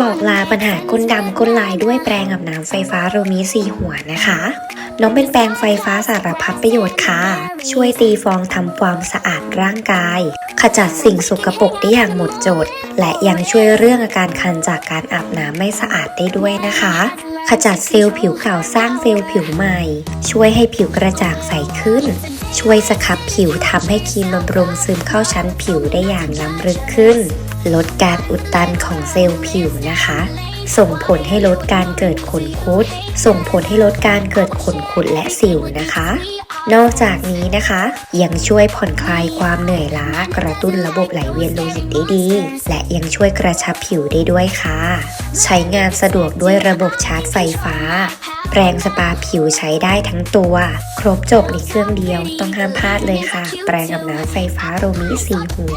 บอกลาปัญหาก้นดำก้นลายด้วยแปรงอาบน้ำไฟฟ้าโรมีสีหัวนะคะ น้องเป็นแปรงไฟฟ้าสารพัดประโยชน์ค่ะ ช่วยตีฟองทำความสะอาดร่างกาย ขจัดสิ่งสกปรกได้อย่างหมดจด และยังช่วยเรื่องอาการคันจากการอาบน้ำไม่สะอาดได้ด้วยนะคะ ขจัดเซลล์ผิวเก่าสร้างเซลล์ผิวใหม่ ช่วยให้ผิวกระจ่างใสขึ้น ช่วยสครับผิวทำให้ครีมบำรุงซึมเข้าชั้นผิวได้อย่างล้ำลึกขึ้น ลดการอุดตันของเซลล์ผิวนะคะ ส่งผลให้ลดการเกิดขนคุด ส่งผลให้ลดการเกิดขนคุดและสิวนะคะ นอกจากนี้นะคะ ยังช่วยผ่อนคลายความเหนื่อยล้ากระตุ้นระบบไหลเวียนโลหิตได้ดี และยังช่วยกระชับผิวได้ด้วยค่ะ ใช้งานสะดวกด้วยระบบชาร์จไฟฟ้า แปรงสปาผิวใช้ได้ทั้งตัว ครบจบในเครื่องเดียวต้องห้ามพลาดเลยค่ะ แปรงกับน้ำไฟฟ้าโรมิสีหัว